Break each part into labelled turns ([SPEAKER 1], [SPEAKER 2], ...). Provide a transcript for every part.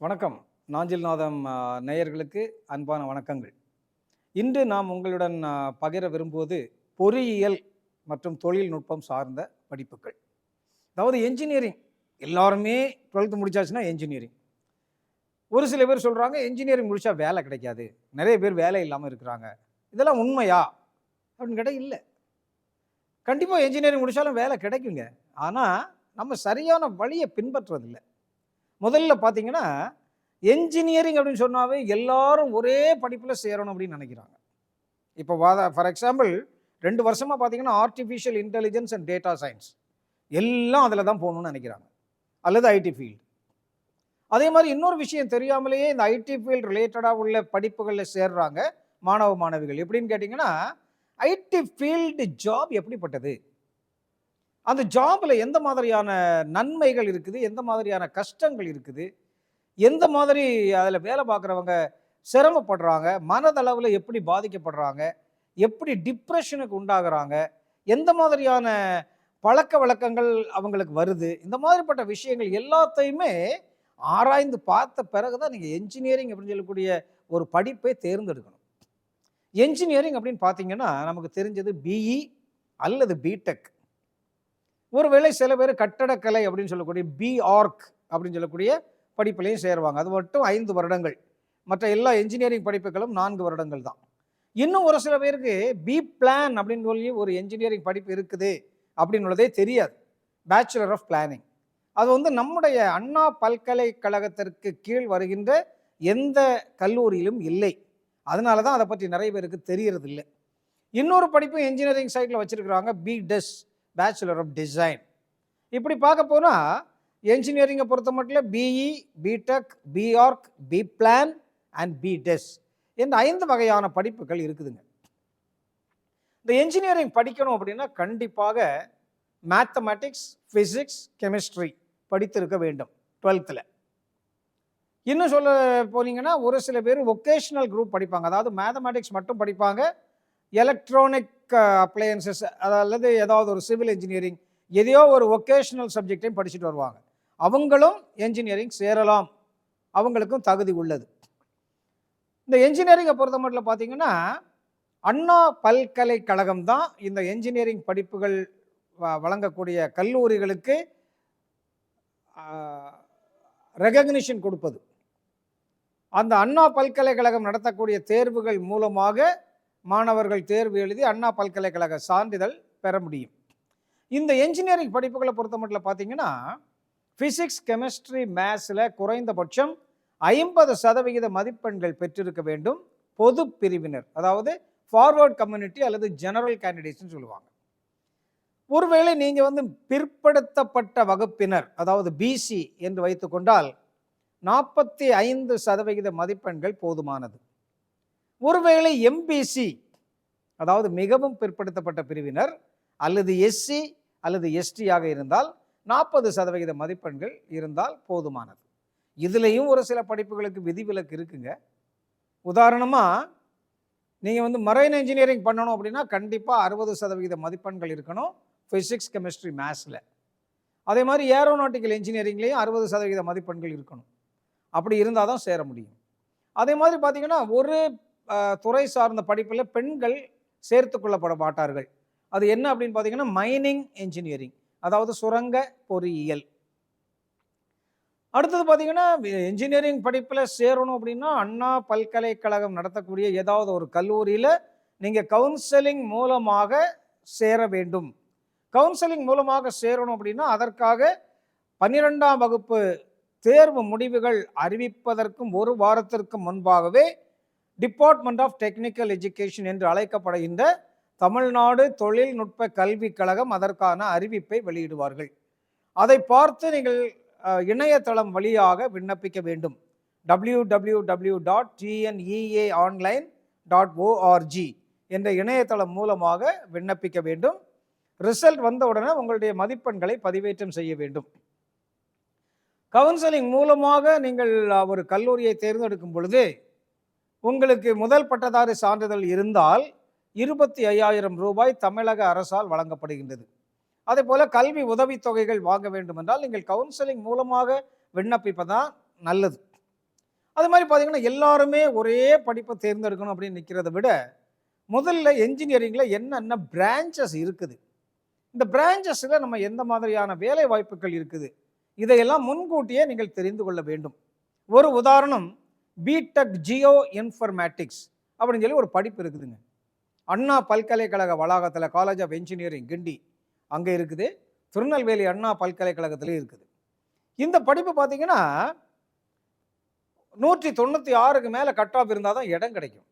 [SPEAKER 1] வணக்கம். நாஞ்சில்நாதம் ஆ, நேயர்களுக்கு அன்பான வணக்கங்கள். இன்று நாம் உங்களுடன் பகிர விரும்புவது பொறியியல் மற்றும் தொழில்நுட்பம் சார்ந்த படிப்புகள். அதாவது என்ஜினியரிங் எல்லாருமே டுவெல்த்து முடிச்சாச்சுன்னா என்ஜினியரிங் ஒரு சில பேர் சொல்கிறாங்க என்ஜினியரிங் முடித்தா வேலை கிடைக்காது. நிறைய பேர் வேலை இல்லாமல் இருக்கிறாங்க. இதெல்லாம் உண்மையா? அப்படின்னு கேட்டால் இல்லை. கண்டிப்பாக என்ஜினியரிங் முடித்தாலும் வேலை கிடைக்குங்க. ஆனால் நம்ம சரியான வழியை பின்பற்றுறதில்லை. முதல்ல பார்த்தீங்கன்னா என்ஜினியரிங் அப்படின்னு சொன்னாவே எல்லாரும் ஒரே படிப்பில் சேரணும் அப்படின்னு நினைக்கிறாங்க. இப்போ வாத ஃபார் எக்ஸாம்பிள் ரெண்டு வருஷமாக பார்த்தீங்கன்னா artificial intelligence and data science எல்லாம் அதில் தான் போகணும்னு நினைக்கிறாங்க. அல்லது ஐடி ஃபீல்டு அதே மாதிரி இன்னொரு விஷயம் தெரியாமலேயே இந்த ஐடி ஃபீல்டு ரிலேட்டடாக உள்ள படிப்புகளில் சேர்றாங்க மாணவ மாணவிகள். எப்படின்னு கேட்டிங்கன்னா ஐடி ஃபீல்டு ஜாப் எப்படிப்பட்டது? அந்த ஜாபில் எந்த மாதிரியான நன்மைகள் இருக்குது? எந்த மாதிரியான கஷ்டங்கள் இருக்குது? எந்த மாதிரி அதில் வேலை பார்க்குறவங்க சிரமப்படுறாங்க? மனதளவில் எப்படி பாதிக்கப்படுறாங்க? எப்படி டிப்ரெஷனுக்கு உண்டாகிறாங்க? எந்த மாதிரியான பழக்க வழக்கங்கள் அவங்களுக்கு வருது? இந்த மாதிரிப்பட்ட விஷயங்கள் எல்லாத்தையுமே ஆராய்ந்து பார்த்த பிறகு தான் நீங்கள் என்ஜினியரிங் அப்படின்னு சொல்லக்கூடிய ஒரு படிப்பை தேர்ந்தெடுக்கணும். என்ஜினியரிங் அப்படின்னு பார்த்தீங்கன்னா நமக்கு தெரிஞ்சது பிஇ அல்லது பிடெக் ஒருவேளை சில பேர் கட்டடக்கலை அப்படின்னு சொல்லக்கூடிய பிஆர்க் அப்படின்னு சொல்லக்கூடிய படிப்புலையும் சேருவாங்க. அது மட்டும் ஐந்து வருடங்கள். மற்ற எல்லா என்ஜினியரிங் படிப்புகளும் நான்கு வருடங்கள் தான். இன்னும் ஒரு சில பேருக்கு பி பிளான் அப்படின்னு சொல்லி ஒரு என்ஜினியரிங் படிப்பு இருக்குது அப்படின்னுள்ளதே தெரியாது. பேச்சுலர் ஆஃப் பிளானிங் அது வந்து நம்முடைய அண்ணா பல்கலைக்கழகத்திற்கு கீழ் வருகின்ற எந்த கல்லூரியிலும் இல்லை. அதனால தான் அதை பற்றி நிறைய பேருக்கு தெரியறது இல்லை இன்னொரு படிப்பு என்ஜினியரிங் சைட்டில் வச்சுருக்குறாங்க B Des bachelor of design இப்படி பார்க்க போனால் என்ஜினியரிங்கை பொறுத்த மட்டும் BE BTech BArch B plan and B Des என்ற ஐந்து வகையான படிப்புகள் இருக்குதுங்க. இந்த என்ஜினியரிங் படிக்கணும் அப்படின்னா கண்டிப்பாக மேத்தமேட்டிக்ஸ் ஃபிசிக்ஸ் கெமிஸ்ட்ரி படித்திருக்க வேண்டும் டுவெல்த்தில் இன்னும் சொல்ல போனீங்கன்னா ஒரு சில பேர் ஒகேஷ்னல் குரூப் படிப்பாங்க. அதாவது மேத்தமேட்டிக்ஸ் மட்டும் படிப்பாங்க எலக்ட்ரானிக் அப்ளையன்சஸ் uh, அல்லது ஏதாவது ஒரு சிவில் இன்ஜினியரிங் எதையோ ஒரு ஒகேஷ்னல் சப்ஜெக்டையும் படிச்சுட்டு வருவாங்க. அவங்களும் என்ஜினியரிங் சேரலாம். அவங்களுக்கும் தகுதி உள்ளது. இந்த என்ஜினியரிங்கை பொறுத்த மட்டும் பார்த்தீங்கன்னா அண்ணா பல்கலைக்கழகம் தான் இந்த என்ஜினியரிங் படிப்புகள் வ- வழங்கக்கூடிய கல்லூரிகளுக்கு ரெகக்னிஷன் கொடுப்பது. அந்த அண்ணா பல்கலைக்கழகம் நடத்தக்கூடிய தேர்வுகள் மூலமாக மாணவர்கள் தேர்வு எழுதி அண்ணா பல்கலைக்கழக சான்றிதழ் பெற முடியும். இந்த என்ஜினியரிங் படிப்புகளை பொறுத்த மட்டும் பார்த்தீங்கன்னா ஃபிசிக்ஸ் கெமிஸ்ட்ரி மேத்ஸில் குறைந்தபட்சம் ஐம்பது சதவிகித மதிப்பெண்கள் பெற்றிருக்க வேண்டும் பொது பிரிவினர். அதாவது ஃபார்வர்ட் கம்யூனிட்டி அல்லது ஜெனரல் கேண்டிடேட்ஸ்னு சொல்லுவாங்க. ஒருவேளை நீங்கள் வந்து பிற்படுத்தப்பட்ட வகுப்பினர் அதாவது பிசி என்று வைத்துக்கொண்டால் நாற்பத்தி ஐந்து சதவிகித மதிப்பெண்கள் போதுமானது. ஒருவேளை எம்பிசி அதாவது மிகவும் பிற்படுத்தப்பட்ட பிரிவினர் அல்லது எஸ்சி அல்லது எஸ்டியாக இருந்தால் நாற்பது சதவிகித மதிப்பெண்கள் இருந்தால் போதுமானது. இதுலேயும் ஒரு சில படிப்புகளுக்கு விதிவிலக்கு இருக்குங்க. உதாரணமாக நீங்கள் வந்து மரைன் இன்ஜினியரிங் பண்ணணும் அப்படின்னா கண்டிப்பாக அறுபது சதவிகித மதிப்பெண்கள் இருக்கணும் ஃபிசிக்ஸ் கெமிஸ்ட்ரி மேத்ஸில் அதே மாதிரி ஏரோநாட்டிக்கல் இன்ஜினியரிங்லேயும் அறுபது சதவிகித மதிப்பெண்கள் இருக்கணும். அப்படி இருந்தால் தான் சேர முடியும். அதே மாதிரி பார்த்தீங்கன்னா ஒரு துறை சார்ந்த படிப்பில் பெண்கள் சேர்த்து கொள்ளப்பட மாட்டார்கள். அது என்ன அப்படின்னு பார்த்தீங்கன்னா மைனிங் இன்ஜினியரிங் அதாவது சுரங்க பொறியியல். அடுத்தது பார்த்தீங்கன்னா இன்ஜினியரிங் படிப்பில் சேரணும் அப்படின்னா அண்ணா பல்கலைக்கழகம் நடத்தக்கூடிய ஏதாவது ஒரு கல்லூரியில் நீங்கள் கவுன்சிலிங் மூலமாக சேர வேண்டும். கவுன்சிலிங் மூலமாக சேரணும் அப்படின்னா அதற்காக பன்னிரெண்டாம் வகுப்பு தேர்வு முடிவுகள் அறிவிப்பதற்கும் ஒரு வாரத்திற்கு முன்பாகவே டிபார்ட்மெண்ட் ஆஃப் டெக்னிக்கல் எஜுகேஷன் என்று அழைக்கப்படுகின்ற தமிழ்நாடு தொழில்நுட்ப கல்விக் கழகம் அதற்கான அறிவிப்பை வெளியிடுவார்கள். அதை பார்த்து நீங்கள் இணையதளம் வழியாக விண்ணப்பிக்க வேண்டும். W W W dot TNEA online dot ORG என்ற இணையதளம் மூலமாக விண்ணப்பிக்க வேண்டும். ரிசல்ட் வந்தவுடனே உங்களுடைய மதிப்பெண்களை பதிவேற்றம் செய்ய வேண்டும். கவுன்சிலிங் மூலமாக நீங்கள் ஒரு கல்லூரியை தேர்ந்தெடுக்கும் பொழுது உங்களுக்கு முதல் பட்டதாரி சான்றிதழ் இருந்தால் இருபத்தி ஐயாயிரம் ரூபாய் தமிழக அரசால் வழங்கப்படுகின்றது. அதே போல் கல்வி உதவித்தொகைகள் வாங்க வேண்டும் என்றால் நீங்கள் கவுன்சிலிங் மூலமாக விண்ணப்பிப்பதான் நல்லது. அது மாதிரி பார்த்தீங்கன்னா எல்லாருமே ஒரே படிப்பை தேர்ந்தெடுக்கணும் அப்படின்னு நிற்கிறத விட முதல்ல என்ஜினியரிங்கில் என்னென்ன பிரான்ச்சஸ் இருக்குது? இந்த பிரான்ச்சஸில் நம்ம எந்த மாதிரியான வேலை வாய்ப்புகள் இருக்குது? இதையெல்லாம் முன்கூட்டியே நீங்கள் தெரிந்து கொள்ள வேண்டும். ஒரு உதாரணம் பிடெக் ஜியோ இன்ஃபர்மேட்டிக்ஸ் அப்படின்னு சொல்லி ஒரு படிப்பு இருக்குதுங்க. அண்ணா பல்கலைக்கழக வளாகத்தில் காலேஜ் ஆஃப் என்ஜினியரிங் கிண்டி. அங்கே இருக்குது. திருநெல்வேலி அண்ணா பல்கலைக்கழகத்திலையும் இருக்குது. இந்த படிப்பு பார்த்தீங்கன்னா நூற்றி தொண்ணூற்றி ஆறுக்கு மேலே கட் ஆஃப் இருந்தால் தான் இடம் கிடைக்கும்.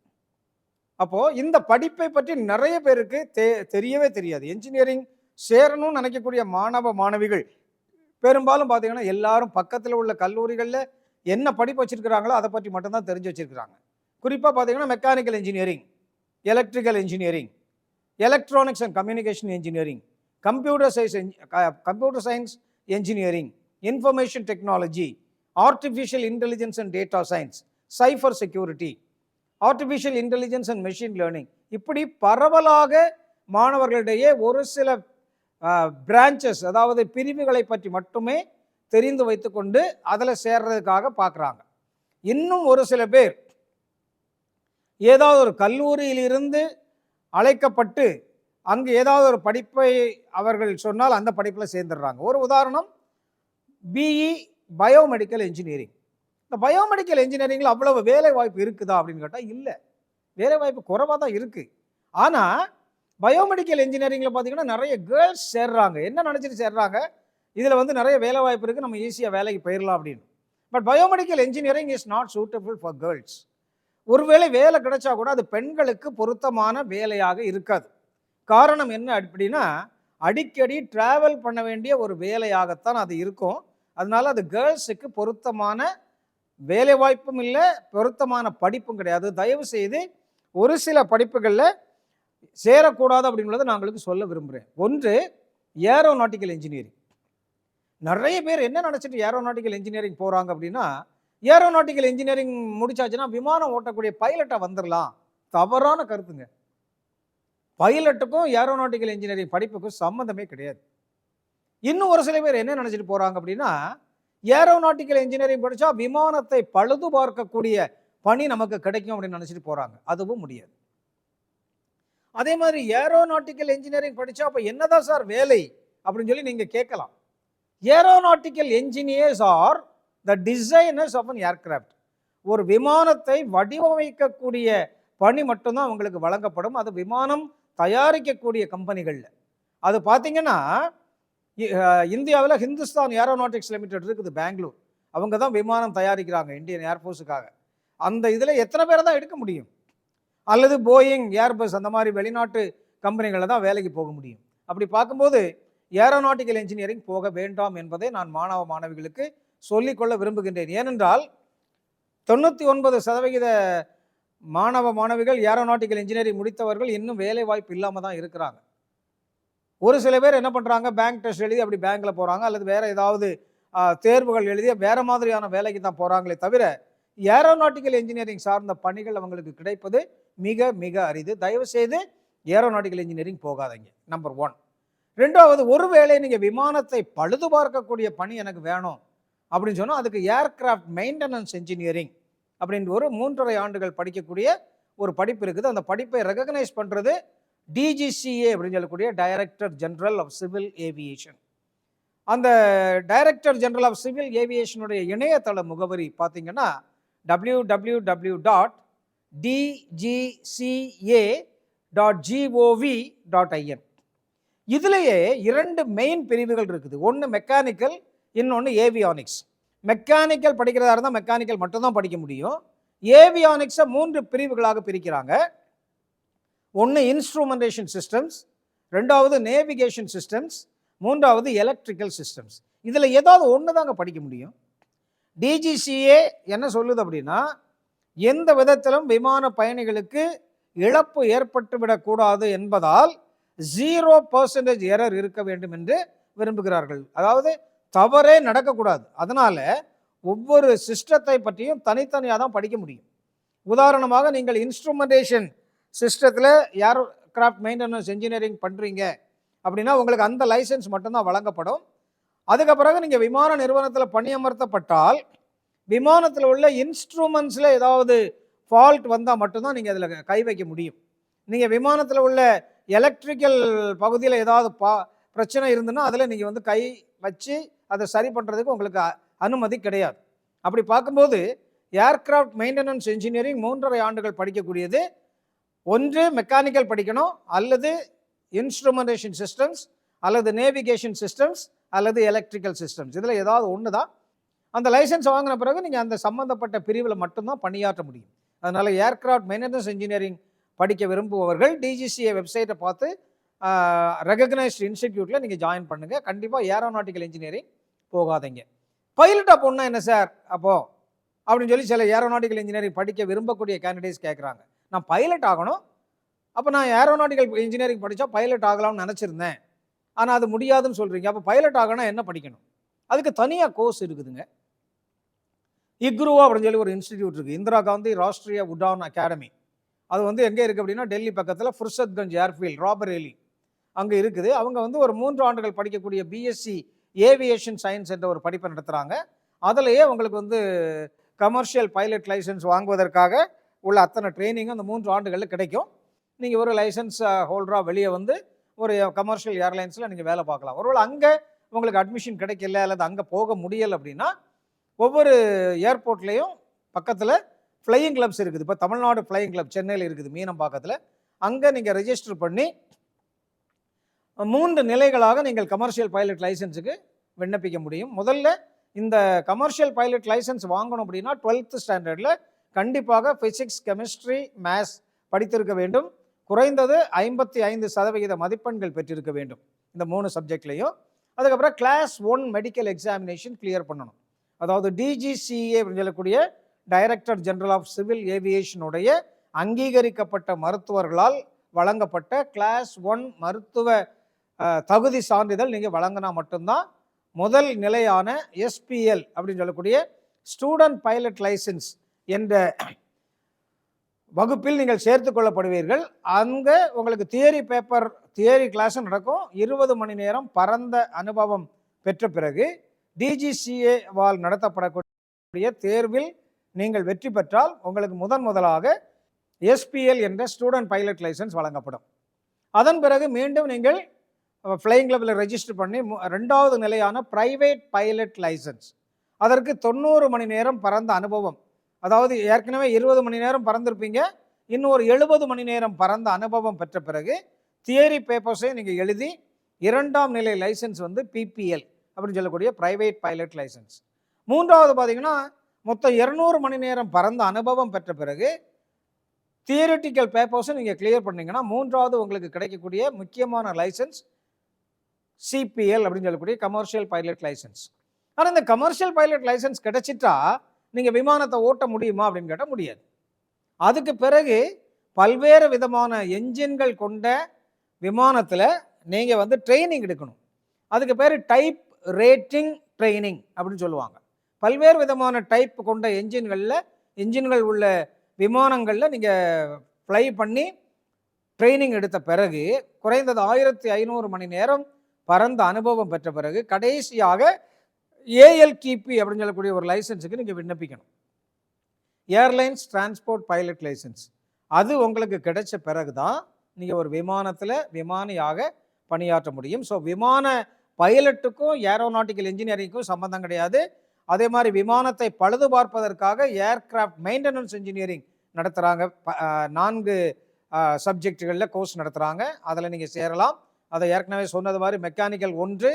[SPEAKER 1] அப்போது இந்த படிப்பை பற்றி நிறைய பேருக்கு தெ தெரியவே தெரியாது. என்ஜினியரிங் சேரணும்னு நினைக்கக்கூடிய மாணவ மாணவிகள் பெரும்பாலும் பார்த்தீங்கன்னா எல்லாரும் பக்கத்தில் உள்ள கல்லூரிகளில் என்ன படிப்பு வச்சுருக்கிறாங்களோ அதை பற்றி மட்டும்தான் தெரிஞ்சு வச்சுருக்கிறாங்க. குறிப்பாக பார்த்தீங்கன்னா mechanical engineering electrical engineering electronics and communication engineering computer science computer science engineering information technology artificial intelligence and data science cyber security artificial intelligence and machine learning இப்படி பரவலாக மாணவர்களிடையே ஒரு சில பிரான்ச்சஸ் அதாவது பிரிவுகளை பற்றி மட்டுமே தெரிந்து வைத்துக்கொண்டு அதில் சேர்றதுக்காக பார்க்குறாங்க இன்னும் ஒரு சில பேர் ஏதாவது ஒரு கல்லூரியிலிருந்து அழைக்கப்பட்டு அங்கு ஏதாவது ஒரு படிப்பை அவர்கள் சொன்னால் அந்த படிப்பில் சேர்ந்துடுறாங்க. ஒரு உதாரணம் பிஇ பயோமெடிக்கல் இன்ஜினியரிங் இந்த பயோமெடிக்கல் இன்ஜினியரிங்கில் அவ்வளவு வேலை வாய்ப்பு இருக்குதா அப்படின்னு கேட்டால் இல்லை. வேலை வாய்ப்பு குறைவாக தான் இருக்குது ஆனால் பயோமெடிக்கல் இன்ஜினியரிங்கில் பார்த்தீங்கன்னா நிறைய கேர்ள்ஸ் சேர்றாங்க. என்ன நினச்சிட்டு சேர்றாங்க? இதில் வந்து நிறைய வேலை வாய்ப்பு இருக்குது நம்ம ஈஸியாக வேலைக்கு போயிடலாம் அப்படின்னு. But biomedical engineering is not suitable for girls ஒருவேளை வேலை கிடைச்சா கூட அது பெண்களுக்கு பொருத்தமான வேலையாக இருக்காது. காரணம் என்ன அப்படின்னா அடிக்கடி ட்ராவல் பண்ண வேண்டிய ஒரு வேலையாகத்தான் அது இருக்கும். அதனால் அது கேர்ள்ஸுக்கு பொருத்தமான வேலை வாய்ப்பும் இல்லை பொருத்தமான படிப்பும் கிடையாது. தயவு செய்து ஒரு சில படிப்புகளில் சேரக்கூடாது அப்படின்றத நான் உங்களுக்கு சொல்ல விரும்புகிறேன் ஒன்று ஏரோநாட்டிக்கல் இன்ஜினியரிங் நிறைய பேர் என்ன நினச்சிட்டு ஏரோநாட்டிக்கல் இன்ஜினியரிங் போகிறாங்க அப்படின்னா ஏரோநாட்டிக்கல் இன்ஜினியரிங் முடிச்சாச்சுன்னா விமானம் ஓட்டக்கூடிய பைலட்டாக வந்துடலாம் தவறான கருத்துங்க. பைலட்டுக்கும் ஏரோநாட்டிக்கல் இன்ஜினியரிங் படிப்புக்கும் சம்மந்தமே கிடையாது. இன்னும் ஒரு சில பேர் என்ன நினச்சிட்டு போகிறாங்க அப்படின்னா ஏரோநாட்டிக்கல் இன்ஜினியரிங் படித்தா விமானத்தை பழுது பார்க்கக்கூடிய பணி நமக்கு கிடைக்கும் அப்படின்னு நினச்சிட்டு போகிறாங்க அதுவும் முடியாது. அதே மாதிரி ஏரோநாட்டிக்கல் இன்ஜினியரிங் படித்தா அப்போ என்னதான் சார் வேலை அப்படின்னு சொல்லி நீங்கள் கேட்கலாம். Aeronautical engineers are the designers of an aircraft ஒரு விமானத்தை வடிவமைக்கக்கூடிய பணி மட்டும்தான் அவங்களுக்கு வழங்கப்படும். அது விமானம் தயாரிக்கக்கூடிய கம்பெனிகளில். அது பார்த்தீங்கன்னா இந்தியாவில் ஹிந்துஸ்தான் ஏரோநாட்டிக்ஸ் லிமிடெட் இருக்குது பெங்களூர். அவங்க தான் விமானம் தயாரிக்கிறாங்க இந்தியன் ஏர்ஃபோர்ஸுக்காக அந்த இதில் எத்தனை பேரை தான் எடுக்க முடியும்? அல்லது போயிங் ஏர்பஸ் அந்த மாதிரி வெளிநாட்டு கம்பெனிகளில் தான் வேலைக்கு போக முடியும். அப்படி பார்க்கும்போது ஏரோநாட்டிக்கல் இன்ஜினியரிங் போக வேண்டாம் என்பதை நான் மாணவ மாணவிகளுக்கு சொல்லிக்கொள்ள விரும்புகின்றேன். ஏனென்றால் தொண்ணூற்றி ஒன்பது சதவிகித மாணவ மாணவிகள் ஏரோநாட்டிக்கல் இன்ஜினியரிங் முடித்தவர்கள் இன்னும் வேலை வாய்ப்பு இல்லாமல் தான் இருக்கிறாங்க. ஒரு சில பேர் என்ன பண்ணுறாங்க பேங்க் டெஸ்ட் எழுதி அப்படி பேங்க்கில் போகிறாங்க அல்லது வேறு ஏதாவது தேர்வுகள் எழுதி வேறு மாதிரியான வேலைக்கு தான் போகிறாங்களே தவிர ஏரோநாட்டிக்கல் இன்ஜினியரிங் சார்ந்த பணிகள் அவங்களுக்கு கிடைப்பது மிக மிக அரிது. தயவு செய்து ஏரோநாட்டிக்கல் இன்ஜினியரிங் போகாதீங்க. நம்பர் ஒன் ரெண்டாவது ஒருவேளை நீங்கள் விமானத்தை பழுது பார்க்கக்கூடிய பணி எனக்கு வேணும் அப்படின்னு சொன்னால் அதுக்கு ஏர்கிராஃப்ட் மெயின்டெனன்ஸ் இன்ஜினியரிங் அப்படின்ற ஒரு மூன்றரை ஆண்டுகள் படிக்கக்கூடிய ஒரு படிப்பு இருக்குது. அந்த படிப்பை ரெகக்னைஸ் பண்ணுறது டிஜிசிஏ அப்படின்னு சொல்லக்கூடிய director general of civil aviation அந்த டைரக்டர் ஜெனரல் ஆஃப் சிவில் ஏவியேஷனுடைய இணையதள முகவரி பார்த்தீங்கன்னா W W W dot DGCA dot GOV dot IN இதுலேயே இரண்டு மெயின் பிரிவுகள் இருக்குது. ஒன்று மெக்கானிக்கல் இன்னொன்று ஏவியானிக்ஸ் மெக்கானிக்கல் படிக்கிறதா இருந்தால் மெக்கானிக்கல் மட்டும்தான் படிக்க முடியும். ஏவியானிக்ஸை மூன்று பிரிவுகளாக பிரிக்கிறாங்க. ஒன்று இன்ஸ்ட்ருமெண்டேஷன் சிஸ்டம்ஸ் ரெண்டாவது நேவிகேஷன் சிஸ்டம்ஸ் மூன்றாவது எலக்ட்ரிக்கல் சிஸ்டம்ஸ் இதில் ஏதாவது ஒன்று தாங்க படிக்க முடியும். டிஜிசிஏ என்ன சொல்லுது அப்படின்னா எந்த விதத்திலும் விமான பயணிகளுக்கு இழப்பு ஏற்பட்டு விடக்கூடாது என்பதால் ஜீரோ பர்சன்டேஜ் எரர் இருக்க வேண்டும் என்று விரும்புகிறார்கள். அதாவது தவறே நடக்கக்கூடாது. அதனால் ஒவ்வொரு சிஸ்டத்தை பற்றியும் தனித்தனியாக தான் படிக்க முடியும். உதாரணமாக நீங்கள் இன்ஸ்ட்ருமெண்டேஷன் சிஸ்டத்தில் ஏர் கிராஃப்ட் மெயின்டெனன்ஸ் இன்ஜினியரிங் பண்ணுறீங்க அப்படின்னா உங்களுக்கு அந்த லைசன்ஸ் மட்டும்தான் வழங்கப்படும். அதுக்கு பிறகு நீங்கள் விமான நிறுவனத்தில் பணியமர்த்தப்பட்டால் விமானத்தில் உள்ள இன்ஸ்ட்ருமெண்ட்ஸில் ஏதாவது ஃபால்ட் வந்தால் மட்டும்தான் நீங்கள் அதில் கை வைக்க முடியும். நீங்கள் விமானத்தில் உள்ள எலக்ட்ரிக்கல் பகுதியில் ஏதாவது பா பிரச்சனை இருந்துன்னா அதில் நீங்கள் வந்து கை வச்சு அதை சரி பண்ணுறதுக்கு உங்களுக்கு அனுமதி கிடையாது. அப்படி பார்க்கும்போது ஏர்க்ராஃப்ட் மெயின்டெனன்ஸ் இன்ஜினியரிங் மூன்றரை ஆண்டுகள் படிக்கக்கூடியது. ஒன்று மெக்கானிக்கல் படிக்கணும். அல்லது இன்ஸ்ட்ருமெண்டேஷன் சிஸ்டம்ஸ் அல்லது நேவிகேஷன் சிஸ்டம்ஸ் அல்லது எலக்ட்ரிக்கல் சிஸ்டம்ஸ் இதில் ஏதாவது ஒன்று தான் அந்த லைசன்ஸ் வாங்கின பிறகு நீங்கள் அந்த சம்மந்தப்பட்ட பிரிவில் மட்டும்தான் பணியாற்ற முடியும். அதனால் ஏர்க்ராஃப்ட் மெயின்டெனன்ஸ் இன்ஜினியரிங் படிக்க விரும்புபவர்கள் டிஜிசிஏ வெப்சைட்டை பார்த்து ரெகக்னைஸ்ட் இன்ஸ்டிடியூட்டில் நீங்கள் ஜாயின் பண்ணுங்கள் கண்டிப்பாக ஏரோநாட்டிக்கல் இன்ஜினியரிங் போகாதீங்க. பைலட்டாக போனால் என்ன சார் அப்போது அப்படின்னு சொல்லி சில ஏரோநாட்டிக்கல் இன்ஜினியரிங் படிக்க விரும்பக்கூடிய கேண்டிடேட்ஸ் கேட்குறாங்க நான் பைலட் ஆகணும். அப்போ நான் ஏரோநாட்டிக்கல் இன்ஜினியரிங் படித்தா பைலட் ஆகலாம்னு நினச்சிருந்தேன். ஆனால் அது முடியாதுன்னு சொல்கிறீங்க அப்போ பைலட் ஆகணும் என்ன படிக்கணும்? அதுக்கு தனியாக கோர்ஸ் இருக்குதுங்க. இக்ருவா அப்படின்னு சொல்லி ஒரு இன்ஸ்டிடியூட் இருக்குது இந்திரா காந்தி ராஷ்ட்ரிய உடான் அகாடமி. அது வந்து எங்கே இருக்குது அப்படின்னா டெல்லி பக்கத்தில் ஃபுர்சத்கஞ்ச் ஏர்ஃபீல்ட் ராபரேலி அங்கே இருக்குது. அவங்க வந்து ஒரு மூன்று ஆண்டுகள் படிக்கக்கூடிய பிஎஸ்சி ஏவியேஷன் சயின்ஸ் என்ற ஒரு படிப்பை நடத்துகிறாங்க அதிலேயே உங்களுக்கு வந்து கமர்ஷியல் பைலட் லைசன்ஸ் வாங்குவதற்காக உள்ள அத்தனை ட்ரைனிங்கும் அந்த மூன்று ஆண்டுகளில் கிடைக்கும். நீங்கள் ஒரு லைசன்ஸ் ஹோல்டராக வெளியே வந்து ஒரு கமர்ஷியல் ஏர்லைன்ஸில் நீங்கள் வேலை பார்க்கலாம். ஒருவேளை அங்கே உங்களுக்கு அட்மிஷன் கிடைக்கல அல்லது அங்கே போக முடியல அப்படின்னா ஒவ்வொரு ஏர்போர்ட்லேயும் பக்கத்தில் ஃப்ளையிங் கிளப்ஸ் இருக்குது. இப்போ தமிழ்நாடு ஃப்ளையிங் கிளப் சென்னையில் இருக்குது மீனம்பாக்கத்தில் அங்கே நீங்கள் ரெஜிஸ்டர் பண்ணி மூன்று நிலைகளாக நீங்கள் கமர்ஷியல் பைலட் லைசன்ஸுக்கு விண்ணப்பிக்க முடியும். முதல்ல இந்த கமர்ஷியல் பைலட் லைசன்ஸ் வாங்கணும் அப்படின்னா டுவெல்த்து ஸ்டாண்டர்டில் கண்டிப்பாக ஃபிசிக்ஸ் கெமிஸ்ட்ரி மேத்ஸ் படித்திருக்க வேண்டும். குறைந்தது ஐம்பத்தி ஐந்து சதவிகித மதிப்பெண்கள் பெற்றிருக்க வேண்டும். இந்த மூணு சப்ஜெக்ட்லையும் அதுக்கப்புறம் class one medical examination clear பண்ணணும். அதாவது டிஜிசிஏ அப்படின்னு சொல்லக்கூடிய டைரக்டர் ஜெனரல் ஆஃப் சிவில் ஏவியேஷனுடைய அங்கீகரிக்கப்பட்ட மருத்துவர்களால் வழங்கப்பட்ட கிளாஸ் ஒன் மருத்துவ தகுதி சான்றிதழ் நீங்கள் வழங்கினா மட்டும்தான் முதல் நிலையான எஸ்பிஎல் அப்படின்னு சொல்லக்கூடிய ஸ்டூடெண்ட் பைலட் லைசன்ஸ் என்ற வகுப்பில் நீங்கள் சேர்த்து கொள்ளப்படுவீர்கள். அங்கே உங்களுக்கு தியரி பேப்பர் தியரி கிளாஸும் நடக்கும். இருபது மணி நேரம் பரந்த அனுபவம் பெற்ற பிறகு டிஜிசிஏ வால் நடத்தப்படக்கூடிய தேர்வில் நீங்கள் வெற்றி பெற்றால் உங்களுக்கு முதன் முதலாக எஸ்பிஎல் என்ற ஸ்டூடெண்ட் பைலட் லைசன்ஸ் வழங்கப்படும். அதன் பிறகு மீண்டும் நீங்கள் ஃப்ளைங் கிளப்பில் ரெஜிஸ்டர் பண்ணி மு- ரெண்டாவது நிலையான ப்ரைவேட் பைலட் லைசன்ஸ் அதற்கு தொண்ணூறு மணி நேரம் பறந்த அனுபவம். அதாவது ஏற்கனவே இருபது மணி நேரம் பறந்திருப்பீங்க. இன்னும் ஒரு எழுபது மணி நேரம் பறந்த அனுபவம் பெற்ற பிறகு தியரி பேப்பர்ஸை நீங்கள் எழுதி இரண்டாம் நிலை லைசன்ஸ் வந்து பிபிஎல் அப்படின்னு சொல்லக்கூடிய பிரைவேட் பைலட் லைசன்ஸ் மூன்றாவது பார்த்தீங்கன்னா மொத்தம் இரநூறு மணி நேரம் பறந்த அனுபவம் பெற்ற பிறகு தியரிட்டிக்கல் பேப்பர்ஸை நீங்கள் கிளியர் பண்ணிங்கன்னா மூன்றாவது உங்களுக்கு கிடைக்கக்கூடிய முக்கியமான லைசன்ஸ் சிபிஎல் அப்படின்னு சொல்லக்கூடிய கமர்ஷியல் பைலட் லைசன்ஸ் ஆனால் இந்த கமர்ஷியல் பைலட் லைசன்ஸ் கிடைச்சிட்டா நீங்கள் விமானத்தை ஓட்ட முடியுமா அப்படின்னு கேட்டால் முடியாது. அதுக்கு பிறகு பல்வேறு விதமான என்ஜின்கள் கொண்ட விமானத்தில் நீங்கள் வந்து ட்ரைனிங் எடுக்கணும். அதுக்கு பேர் டைப் ரேட்டிங் ட்ரைனிங் அப்படின்னு சொல்லுவாங்க. பல்வேறு விதமான டைப் கொண்ட என்ஜின்களில் என்ஜின்கள் உள்ள விமானங்களில் நீங்கள் ஃப்ளை பண்ணி ட்ரைனிங் எடுத்த பிறகு குறைந்தது ஆயிரத்தி ஐநூறு மணி நேரம் பறந்த அனுபவம் பெற்ற பிறகு கடைசியாக ஏஎல்கிபி அப்படின்னு சொல்லக்கூடிய ஒரு லைசன்ஸுக்கு நீங்கள் விண்ணப்பிக்கணும். ஏர்லைன்ஸ் டிரான்ஸ்போர்ட் பைலட் லைசன்ஸ் அது உங்களுக்கு கிடைச்ச பிறகு தான் நீங்கள் ஒரு விமானத்தில் விமானியாக பணியாற்ற முடியும். ஸோ விமான பைலட்டுக்கும் ஏரோநாட்டிக்கல் இன்ஜினியரிங்க்கும் சம்மந்தம் கிடையாது. அதே மாதிரி விமானத்தை பழுது பார்ப்பதற்காக ஏர்கிராஃப்ட் மெயின்டெனன்ஸ் இன்ஜினியரிங் நடத்துகிறாங்க நான்கு சப்ஜெக்டுகளில் கோர்ஸ் நடத்துகிறாங்க அதில் நீங்கள் சேரலாம். அதை ஏற்கனவே சொன்னது மாதிரி மெக்கானிக்கல் ஒன்று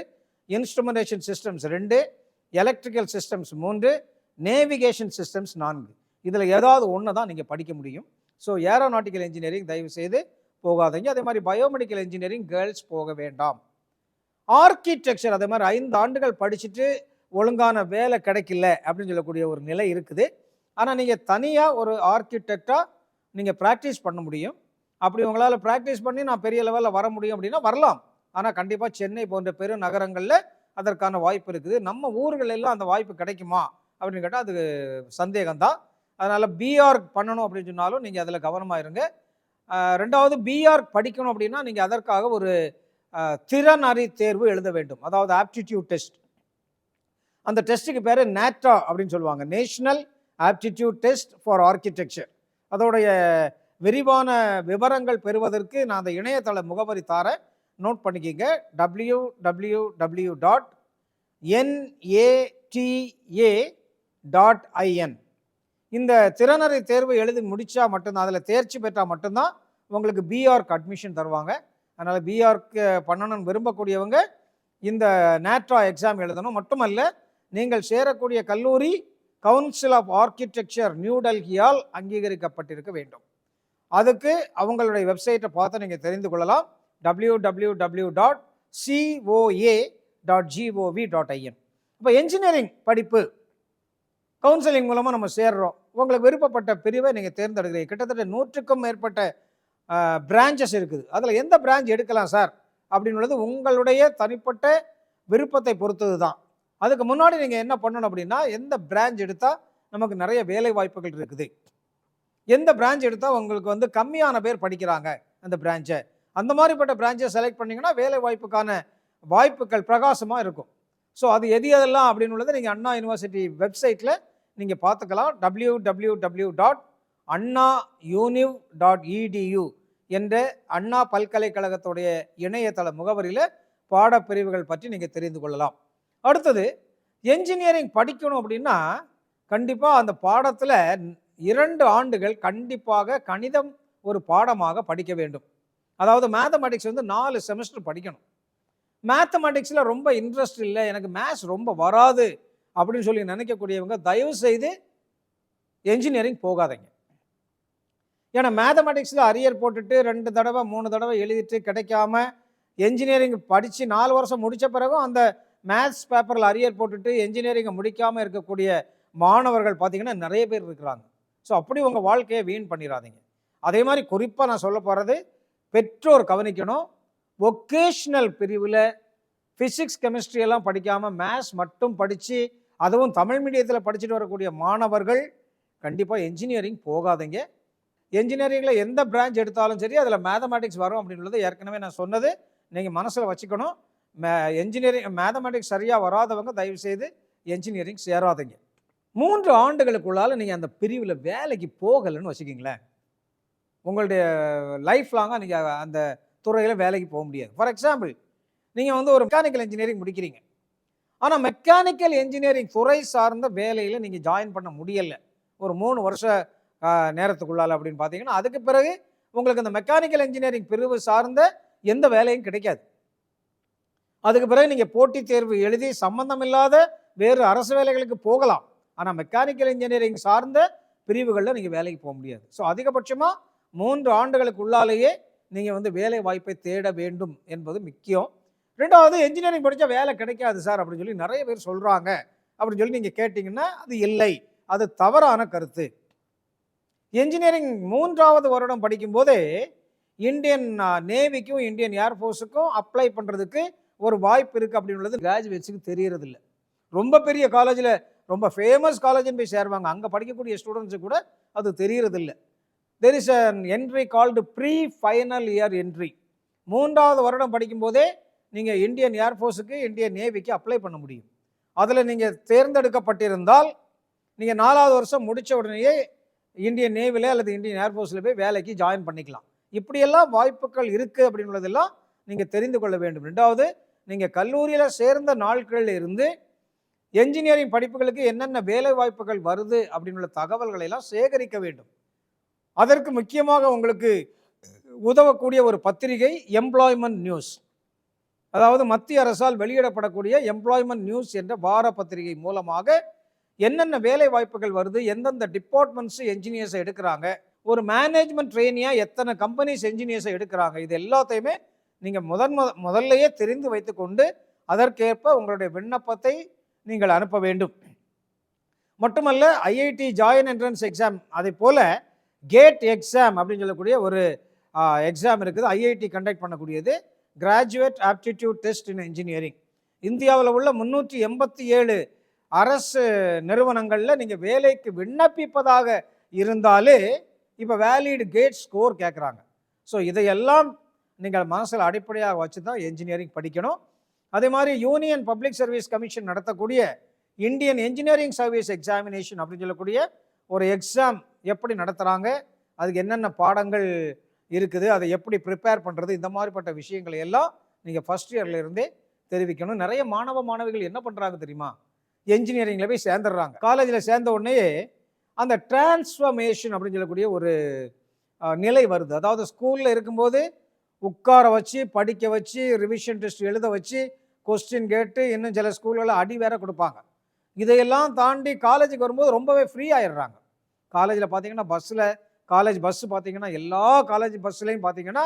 [SPEAKER 1] இன்ஸ்ட்ருமெண்டேஷன் சிஸ்டம்ஸ் ரெண்டு எலக்ட்ரிக்கல் சிஸ்டம்ஸ் மூன்று நேவிகேஷன் சிஸ்டம்ஸ் நான்கு. இதில் ஏதாவது ஒன்று தான் நீங்கள் படிக்க முடியும். ஸோ ஏரோநாட்டிக்கல் இன்ஜினியரிங் தயவு செய்து போகாதீங்க. அதே மாதிரி பயோமெடிக்கல் இன்ஜினியரிங் கேர்ள்ஸ் போக வேண்டாம். ஆர்கிடெக்சர் அதே மாதிரி ஐந்து ஆண்டுகள் படிச்சுட்டு ஒழுங்கான வேலை கிடைக்கல அப்படின்னு சொல்லக்கூடிய ஒரு நிலை இருக்குது. ஆனால் நீங்கள் தனியாக ஒரு ஆர்கிடெக்டாக நீங்கள் ப்ராக்டிஸ் பண்ண முடியும். அப்படி உங்களால் ப்ராக்டிஸ் பண்ணி நான் பெரிய லெவலில் வர முடியும் அப்படின்னா வரலாம். ஆனால் கண்டிப்பாக சென்னை போன்ற பெரு நகரங்களில் அதற்கான வாய்ப்பு இருக்குது. நம்ம ஊர்களெல்லாம் அந்த வாய்ப்பு கிடைக்குமா அப்படின்னு கேட்டால் அது சந்தேகம்தான். அதனால் பிஆர் பண்ணணும் அப்படின்னு சொன்னாலும் நீங்கள் அதில் கவனமாக இருங்க. ரெண்டாவது பிஆர் படிக்கணும் அப்படின்னா நீங்கள் அதற்காக ஒரு திறனறி திறன் அறி தேர்வு எழுத வேண்டும். அதாவது ஆப்டிடியூட் டெஸ்ட் அந்த டெஸ்ட்டுக்கு பேர் நேட்டா அப்படின்னு சொல்லுவாங்க. National aptitude test for architecture அதோடைய விரிவான விவரங்கள் பெறுவதற்கு நான் அந்த இணையதள முகவரி தாரேன் நோட் பண்ணிக்கிங்க. W W W dot NATA dot IN இந்த திறனறி தேர்வு எழுதி முடித்தா மட்டும்தான் அதில் தேர்ச்சி பெற்றால் மட்டும்தான் உங்களுக்கு பிஆர்க் அட்மிஷன் தருவாங்க. அதனால் பிஆர்க்கு பண்ணணும்னு விரும்பக்கூடியவங்க இந்த நேட்ரா எக்ஸாம் எழுதணும். மட்டுமல்ல நீங்கள் சேரக்கூடிய கல்லூரி கவுன்சில் ஆஃப் ஆர்கிடெக்சர் நியூ டெல்லியால் அங்கீகரிக்கப்பட்டிருக்க வேண்டும். அதுக்கு அவங்களுடைய வெப்சைட்டை பார்த்து நீங்கள் தெரிந்து கொள்ளலாம். W W W dot COA dot GOV dot IN இப்போ என்ஜினியரிங் படிப்பு கவுன்சிலிங் மூலமாக நம்ம சேர்றோம். உங்களுக்கு விருப்பப்பட்ட பிரிவை நீங்கள் தேர்ந்தெடுக்கிறீங்க. கிட்டத்தட்ட நூற்றுக்கும் மேற்பட்ட பிரான்ச்சஸ் இருக்குது. அதில் எந்த பிரான்ச் எடுக்கலாம் சார் அப்படின்றது உங்களுடைய தனிப்பட்ட விருப்பத்தை பொறுத்தது தான் அதுக்கு முன்னாடி நீங்கள் என்ன பண்ணணும் அப்படின்னா எந்த பிரான்ச் எடுத்தால் நமக்கு நிறைய வேலை வாய்ப்புகள் இருக்குது? எந்த பிரான்ச் எடுத்தால் உங்களுக்கு வந்து கம்மியான பேர் படிக்கிறாங்க அந்த பிரான்ச்சை அந்த மாதிரிப்பட்ட பிரான்ச்சை செலக்ட் பண்ணிங்கன்னா வேலை வாய்ப்புக்கான வாய்ப்புகள் பிரகாசமாக இருக்கும். ஸோ அது எது எதெல்லாம் அப்படின்னு உள்ளதை நீங்கள் அண்ணா யூனிவர்சிட்டி வெப்சைட்டில் நீங்கள் பார்த்துக்கலாம். W W W dot Anna univ dot EDU என்ற அண்ணா பல்கலைக்கழகத்துடைய இணையதள முகவரியில் பாடப்பிரிவுகள் பற்றி நீங்கள் தெரிந்து கொள்ளலாம். அடுத்தது என்ஜினியரிங் படிக்கணும் அப்படின்னா கண்டிப்பாக அந்த பாடத்தில் இரண்டு ஆண்டுகள் கண்டிப்பாக கணிதம் ஒரு பாடமாக படிக்க வேண்டும். அதாவது மேத்தமெட்டிக்ஸ் வந்து நாலு செமஸ்டர் படிக்கணும். மேத்தமெட்டிக்ஸில் ரொம்ப இன்ட்ரெஸ்ட் இல்லை எனக்கு மேத்ஸ் ரொம்ப வராது அப்படின்னு சொல்லி நினைக்கக்கூடியவங்க தயவு செய்து என்ஜினியரிங் போகாதீங்க. ஏன்னா மேத்தமெட்டிக்ஸில் அரியர் போட்டுட்டு ரெண்டு தடவை மூணு தடவை எழுதிட்டு கிடைக்காம என்ஜினியரிங் படித்து நாலு வருஷம் முடித்த பிறகும் அந்த மேத்ஸ் பேப்பரில் அரியர் போட்டுட்டு என்ஜினியரிங்கை முடிக்காமல் இருக்கக்கூடிய மாணவர்கள் பார்த்திங்கன்னா நிறைய பேர் இருக்கிறாங்க. ஸோ அப்படி உங்கள் வாழ்க்கையை வீண் பண்ணிடாதீங்க அதே மாதிரி குறிப்பாக நான் சொல்ல போகிறது பெற்றோர் கவனிக்கணும். ஒகேஷ்னல் பிரிவில் ஃபிசிக்ஸ் கெமிஸ்ட்ரி எல்லாம் படிக்காமல் மேத்ஸ் மட்டும் படித்து அதுவும் தமிழ் மீடியத்தில் படிச்சுட்டு வரக்கூடிய மாணவர்கள் கண்டிப்பாக என்ஜினியரிங் போகாதீங்க. என்ஜினியரிங்கில் எந்த பிரான்ச் எடுத்தாலும் சரி அதில் மேத்தமேட்டிக்ஸ் வரும் அப்படின்றது ஏற்கனவே நான் சொன்னது. நீங்கள் மனசில் வச்சுக்கணும். என்ஜினியரிங் மேத்தமெட்டிக்ஸ் சரியாக வராதவங்க தயவுசெய்து என்ஜினியரிங் சேராதீங்க மூன்று ஆண்டுகளுக்குள்ளால் நீங்கள் அந்த பிரிவில் வேலைக்கு போகலைன்னு வச்சுக்கிங்களேன். உங்களுடைய லைஃப் லாங்காக நீங்கள் அந்த துறையில் வேலைக்கு போக முடியாது. ஃபார் எக்ஸாம்பிள் நீங்கள் வந்து ஒரு மெக்கானிக்கல் இன்ஜினியரிங் முடிக்கிறீங்க. ஆனால் மெக்கானிக்கல் இன்ஜினியரிங் துறை சார்ந்த வேலையில் நீங்கள் ஜாயின் பண்ண முடியலை. ஒரு மூணு வருஷ நேரத்துக்குள்ளால் அப்படின்னு பார்த்தீங்கன்னா அதுக்கு பிறகு உங்களுக்கு அந்த மெக்கானிக்கல் இன்ஜினியரிங் பிரிவு சார்ந்த எந்த வேலையும் கிடைக்காது. அதுக்கு பிறகு நீங்கள் போட்டித் தேர்வு எழுதி சம்பந்தம் இல்லாத வேறு அரசு வேலைகளுக்கு போகலாம். ஆனால் மெக்கானிக்கல் இன்ஜினியரிங் சார்ந்த பிரிவுகளில் நீங்கள் வேலைக்கு போக முடியாது. ஸோ அதிகபட்சமாக மூன்று ஆண்டுகளுக்கு உள்ளாலேயே நீங்கள் வந்து வேலை வாய்ப்பை தேட வேண்டும் என்பது முக்கியம். ரெண்டாவது என்ஜினியரிங் படித்தா வேலை கிடைக்காது சார் அப்படின்னு சொல்லி நிறைய பேர் சொல்கிறாங்க அப்படின்னு சொல்லி நீங்கள் கேட்டிங்கன்னா அது இல்லை. அது தவறான கருத்து. என்ஜினியரிங் மூன்றாவது வருடம் படிக்கும்போதே இந்தியன் நேவிக்கும் இந்தியன் ஏர்ஃபோர்ஸுக்கும் அப்ளை பண்ணுறதுக்கு ஒரு வாய்ப்பு இருக்குது அப்படின்றது கிராஜுவேட்ஸுக்கு தெரியறதில்ல. ரொம்ப பெரிய காலேஜில் ரொம்ப ஃபேமஸ் காலேஜ்னு போய் சேருவாங்க. அங்கே படிக்கக்கூடிய ஸ்டூடெண்ட்ஸு கூட அது தெரியறதில்ல. There is an entry called pre final year entry மூன்றாவது வருடம் படிக்கும்போதே நீங்கள் இந்தியன் ஏர்ஃபோர்ஸுக்கு இந்தியன் நேவிக்கு அப்ளை பண்ண முடியும். அதில் நீங்கள் தேர்ந்தெடுக்கப்பட்டிருந்தால் நீங்கள் நாலாவது வருஷம் முடித்த உடனேயே இந்தியன் நேவியில் அல்லது இந்தியன் ஏர்ஃபோர்ஸில் போய் வேலைக்கு ஜாயின் பண்ணிக்கலாம். இப்படியெல்லாம் வாய்ப்புகள் இருக்குது அப்படின்றதெல்லாம் நீங்கள் தெரிந்து கொள்ள வேண்டும். ரெண்டாவது நீங்கள் கல்லூரியில் சேர்ந்த நாட்களில் இருந்து என்ஜினியரிங் படிப்புகளுக்கு என்னென்ன வேலை வாய்ப்புகள் வருது அப்படின்ற தகவல்களை எல்லாம் சேகரிக்க வேண்டும். அதற்கு முக்கியமாக உங்களுக்கு உதவக்கூடிய ஒரு பத்திரிகை எம்ப்ளாய்மெண்ட் நியூஸ் அதாவது மத்திய அரசால் வெளியிடப்படக்கூடிய எம்ப்ளாய்மெண்ட் நியூஸ் என்ற வார பத்திரிகை மூலமாக என்னென்ன வேலை வாய்ப்புகள் வருது எந்தெந்த டிபார்ட்மெண்ட்ஸ் என்ஜினியர்ஸை எடுக்கிறாங்க ஒரு மேனேஜ்மெண்ட் ட்ரெயினியாக எத்தனை கம்பெனிஸ் என்ஜினியர்ஸை எடுக்கிறாங்க இது எல்லாத்தையுமே நீங்கள் முதன் முத முதல்லையே தெரிந்து வைத்துக்கொண்டு அதற்கேற்ப உங்களுடைய விண்ணப்பத்தை நீங்கள் அனுப்ப வேண்டும். மட்டுமல்ல ஐஐடி ஜாயின் என்ட்ரன்ஸ் எக்ஸாம் அதே போல் கேட் எக்ஸாம் அப்படின்னு சொல்லக்கூடிய ஒரு எக்ஸாம் இருக்குது. ஐஐடி கண்டக்ட் பண்ணக்கூடியது. Graduate aptitude test in engineering இந்தியாவில் உள்ள முந்நூற்றி எண்பத்தி ஏழு அரசு நிறுவனங்களில் நீங்கள் வேலைக்கு விண்ணப்பிப்பதாக இருந்தாலே இப்போ வேலிடு கேட் ஸ்கோர் கேட்குறாங்க ஸோ இதையெல்லாம் நீங்கள் மனசில் அடிப்படையாக வச்சு தான் என்ஜினியரிங் படிக்கணும். அதே மாதிரி யூனியன் பப்ளிக் சர்வீஸ் கமிஷன் நடத்தக்கூடிய இந்தியன் என்ஜினியரிங் சர்வீஸ் எக்ஸாமினேஷன் அப்படின்னு சொல்லக்கூடிய ஒரு எக்ஸாம் எப்படி நடத்துகிறாங்க அதுக்கு என்னென்ன பாடங்கள் இருக்குது அதை எப்படி ப்ரிப்பேர் பண்ணுறது இந்த மாதிரிப்பட்ட விஷயங்களை எல்லாம் நீங்கள் ஃபஸ்ட் இயர்லேருந்தே தெரிவிக்கணும். நிறைய மாணவ மாணவிகள் என்ன பண்ணுறாங்க தெரியுமா? என்ஜினியரிங்கில் போய் சேர்ந்துடுறாங்க. காலேஜில் சேர்ந்த உடனே அந்த டிரான்ஸ்ஃபர்மேஷன் அப்படின்னு சொல்லக்கூடிய ஒரு நிலை வருது. அதாவது ஸ்கூலில் இருக்கும்போது உட்கார வச்சு படிக்க வச்சு ரிவிஷன் டெஸ்ட் எழுத வச்சு கொஸ்டின் கேட்டு இன்னும் சில ஸ்கூல்களில் அடி வேற கொடுப்பாங்க. இதையெல்லாம் தாண்டி காலேஜுக்கு வரும்போது ரொம்பவே ஃப்ரீ ஆயிடுறாங்க. காலேஜில் பார்த்தீங்கன்னா பஸ்ஸில் காலேஜ் பஸ்ஸு பார்த்தீங்கன்னா எல்லா காலேஜ் பஸ்ஸுலையும் பார்த்தீங்கன்னா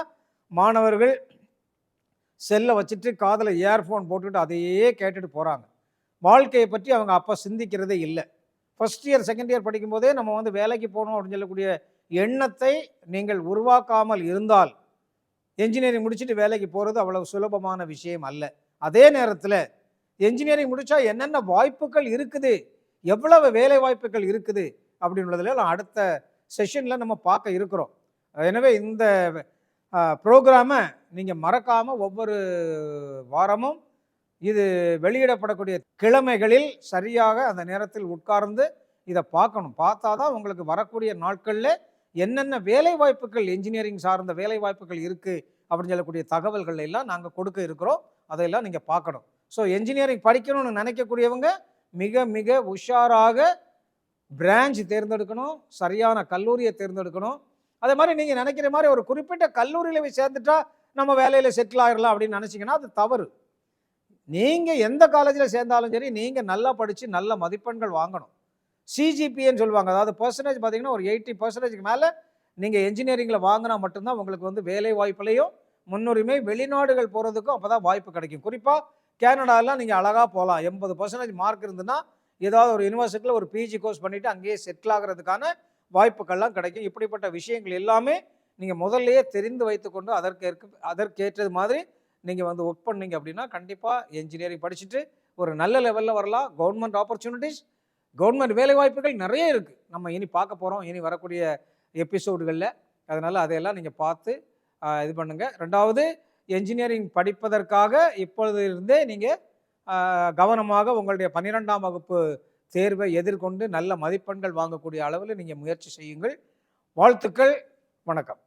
[SPEAKER 1] மாணவர்கள் செல்லை வச்சுட்டு காதில் இயர்ஃபோன் போட்டுக்கிட்டு அதையே கேட்டுட்டு போகிறாங்க வாழ்க்கையை பற்றி அவங்க அப்போ சிந்திக்கிறதே இல்லை. ஃபஸ்ட் இயர் செகண்ட் இயர் படிக்கும்போதே நம்ம வந்து வேலைக்கு போகணும் அப்படின்னு சொல்லக்கூடிய எண்ணத்தை நீங்கள் உருவாக்காமல் இருந்தால் என்ஜினியரிங் முடிச்சுட்டு வேலைக்கு போகிறது அவ்வளவு சுலபமான விஷயம் அல்ல. அதே நேரத்தில் என்ஜினியரிங் முடித்தா என்னென்ன வாய்ப்புகள் இருக்குது? எவ்வளவு வேலை வாய்ப்புகள் இருக்குது? அப்படின்றதுல நான் அடுத்த செஷனில் நம்ம பார்க்க இருக்கிறோம். எனவே இந்த ப்ரோக்ராமை நீங்கள் மறக்காமல் ஒவ்வொரு வாரமும் இது வெளியிடப்படக்கூடிய கிழமைகளில் சரியாக அந்த நேரத்தில் உட்கார்ந்து இதை பார்க்கணும். பார்த்தா தான் உங்களுக்கு வரக்கூடிய நாட்களில் என்னென்ன வேலை வாய்ப்புகள் என்ஜினியரிங் சார்ந்த வேலை வாய்ப்புகள் இருக்குது அப்படின்னு சொல்லக்கூடிய தகவல்கள் எல்லாம் நாங்கள் கொடுக்க இருக்கிறோம். அதையெல்லாம் நீங்கள் பார்க்கணும். ஸோ என்ஜினியரிங் படிக்கணும்னு நினைக்கக்கூடியவங்க மிக மிக உஷாராக பிரான்ச் தேர்ந்தெடுக்கணும். சரியான கல்லூரியை தேர்ந்தெடுக்கணும். அதே மாதிரி நீங்கள் நினைக்கிற மாதிரி ஒரு குறிப்பிட்ட கல்லூரியில் போய் சேர்ந்துட்டா நம்ம வேலையில் செட்டில் ஆகிடலாம் அப்படின்னு நினச்சிங்கன்னா அது தவறு. நீங்கள் எந்த காலேஜில் சேர்ந்தாலும் சரி நீங்கள் நல்லா படித்து நல்ல மதிப்பெண்கள் வாங்கணும். சிஜிபின்னு சொல்லுவாங்க. அதாவது பர்சன்டேஜ் பார்த்தீங்கன்னா ஒரு எயிட்டி பர்சன்டேஜ்க்கு மேலே நீங்கள் என்ஜினியரிங்கில் வாங்கினா மட்டும்தான் உங்களுக்கு வந்து வேலை வாய்ப்புலையும் முன்னுரிமை வெளிநாடுகள் போகிறதுக்கும் அப்போ தான் வாய்ப்பு கிடைக்கும். குறிப்பாக கேனடாலாம் நீங்கள் அழகாக போகலாம் எண்பது பர்சன்டேஜ் மார்க் இருந்துன்னா ஏதாவது ஒரு யூனிவர்சிட்டியில் ஒரு பிஜி கோர்ஸ் பண்ணிவிட்டு அங்கேயே செட்டில் ஆகிறதுக்கான வாய்ப்புகள்லாம் கிடைக்கும். இப்படிப்பட்ட விஷயங்கள் எல்லாமே நீங்கள் முதல்லையே தெரிந்து வைத்துக்கொண்டு அதற்கு அதற்கேற்றது மாதிரி நீங்கள் வந்து ஒர்க் பண்ணீங்க அப்படின்னா கண்டிப்பாக என்ஜினியரிங் படிச்சுட்டு ஒரு நல்ல லெவலில் வரலாம். கவர்மெண்ட் ஆப்பர்ச்சுனிட்டிஸ் கவர்மெண்ட் வேலை வாய்ப்புகள் நிறைய இருக்குது நம்ம இனி பார்க்க போகிறோம் இனி வரக்கூடிய எபிசோடுகளில். அதனால் அதையெல்லாம் நீங்கள் பார்த்து இது பண்ணுங்கள் ரெண்டாவது என்ஜினியரிங் படிப்பதற்காக இப்பொழுதிலிருந்தே நீங்கள் கவனமாக உங்களுடைய பன்னிரெண்டாம் வகுப்பு தேர்வை எதிர்கொண்டு நல்ல மதிப்பெண்கள் வாங்கக்கூடிய அளவில் நீங்கள் முயற்சி செய்யுங்கள். வாழ்த்துக்கள். வணக்கம்.